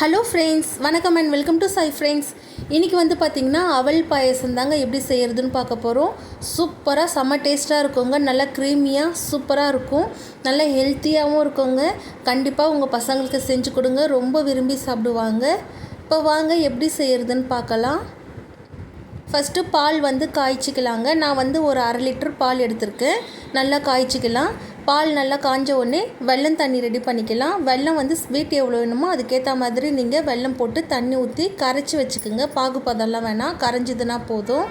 Hello friends வணக்கம் and welcome to Sai friends இன்றைக்கி வந்து பார்த்திங்கன்னா அவல் பாயசம் தாங்க எப்படி செய்கிறதுன்னு பார்க்க போகிறோம் சூப்பராக செம்ம டேஸ்ட்டாக இருக்குங்க. நல்லா க்ரீமியாக சூப்பராக இருக்கும். நல்லா ஹெல்த்தியாகவும் இருக்குங்க. கண்டிப்பாக உங்கள் பசங்களுக்கு செஞ்சு கொடுங்க. ரொம்ப விரும்பி சாப்பிடுவாங்க. இப்போ வாங்க எப்படி செய்கிறதுன்னு பார்க்கலாம். ஃபஸ்ட்டு பால் வந்து காய்ச்சிக்கலாங்க. நான் வந்து ஒரு அரை லிட்டர் பால் எடுத்திருக்கேன். நல்லா காய்ச்சிக்கலாம். பால் நல்லா காஞ்ச உடனே வெல்லம் தண்ணி ரெடி பண்ணிக்கலாம். வெல்லம் வந்து ஸ்வீட் எவ்வளோ வேணுமோ அதுக்கேற்ற மாதிரி நீங்கள் வெல்லம் போட்டு தண்ணி ஊற்றி கரைச்சி வச்சுக்கோங்க. பாகுபதம்லாம் வேணாம். கரைஞ்சிதுன்னா போதும்.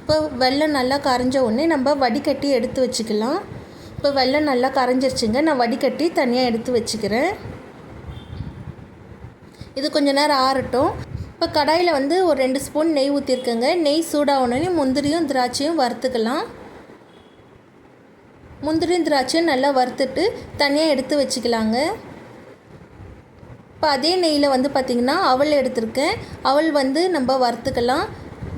இப்போ வெள்ளம் நல்லா கரைஞ்ச உடனே நம்ம வடிகட்டி எடுத்து வச்சுக்கலாம். இப்போ வெள்ளம் நல்லா கரைஞ்சிருச்சுங்க. நான் வடிகட்டி தனியாக எடுத்து வச்சுக்கிறேன். இது கொஞ்ச நேரம் ஆறட்டும். இப்போ கடாயில் வந்து ஒரு ரெண்டு ஸ்பூன் நெய் ஊற்றிருக்கேங்க நெய் சூடாகணுன்னே முந்திரியும் திராட்சையும் வறுத்துக்கலாம். முந்திரி திராட்சையும் நல்லா வறுத்துட்டு தனியாக எடுத்து வச்சுக்கலாங்க. இப்போ அதே நெய்யில் வந்து பார்த்திங்கன்னா அவள் எடுத்திருக்கேன். அவள் வந்து நம்ம வறுத்துக்கலாம்.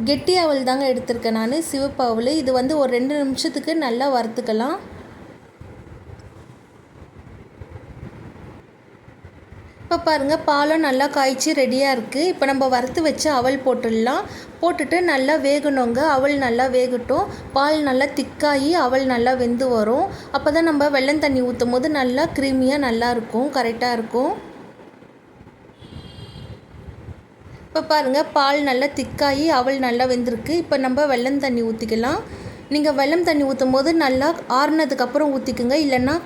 கெட்டி அவள் தாங்க எடுத்திருக்கேன் நான். சிவப்பு அவள் இது வந்து ஒரு ரெண்டு நிமிஷத்துக்கு நல்லா வறுத்துக்கலாம். இப்போ பாருங்கள் பாலும் நல்லா காய்ச்சி ரெடியாக இருக்குது இப்போ நம்ம வறுத்து வச்சு அவல் போட்டுடலாம். போட்டுட்டு நல்லா வேகணுங்க. அவல் நல்லா வேகட்டும். பால் நல்லா திக்காகி அவல் நல்லா வெந்து வரும். அப்போ தான் நம்ம வெள்ளம் தண்ணி ஊற்றும் போது நல்லா க்ரீமியாக நல்லா இருக்கும் கரெக்டாக இருக்கும். இப்போ பாருங்கள் பால் நல்லா திக்காகி அவல் நல்லா வெந்திருக்கு. இப்போ நம்ம வெள்ளம் தண்ணி ஊற்றிக்கலாம் நீங்கள் வெள்ளம் தண்ணி ஊற்றும் போது நல்லா ஆறுனதுக்கப்புறம் ஊற்றிக்குங்க இல்லைன்னா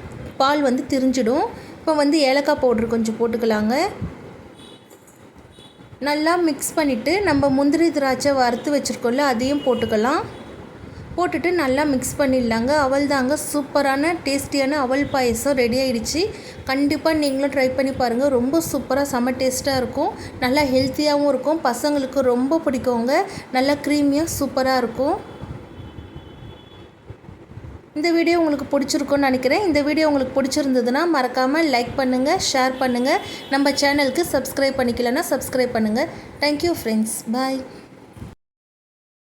பால் வந்து திரிஞ்சிடும். இப்போ வந்து ஏலக்காய் பவுட்ரு கொஞ்சம் போட்டுக்கலாங்க. நல்லா மிக்ஸ் பண்ணிவிட்டு நம்ம முந்திரி திராட்சை வறுத்து வச்சுருக்கோம்ல அதையும் போட்டுக்கலாம். போட்டுட்டு நல்லா மிக்ஸ் பண்ணிடலாங்க. அவள் தாங்க சூப்பரான டேஸ்டியான அவல் பாயசம் ரெடி ஆகிடுச்சு கண்டிப்பாக நீங்களும் ட்ரை பண்ணி பாருங்கள் ரொம்ப சூப்பராக செம்ம டேஸ்ட்டாக இருக்கும். நல்லா ஹெல்த்தியாகவும் இருக்கும். பசங்களுக்கு ரொம்ப பிடிக்குங்க. நல்லா க்ரீமியாக சூப்பராக இருக்கும். இந்த வீடியோ உங்களுக்கு பிடிச்சிருக்குன்னு நினைக்கிறேன். இந்த வீடியோ உங்களுக்கு பிடிச்சிருந்ததுன்னா மறக்காமல் லைக் பண்ணுங்கள் ஷேர் பண்ணுங்கள் நம்ம சேனலுக்கு சப்ஸ்கிரைப் பண்ணிக்கலன்னா சப்ஸ்கிரைப் பண்ணுங்கள் தேங்க்யூ ஃப்ரெண்ட்ஸ் பாய்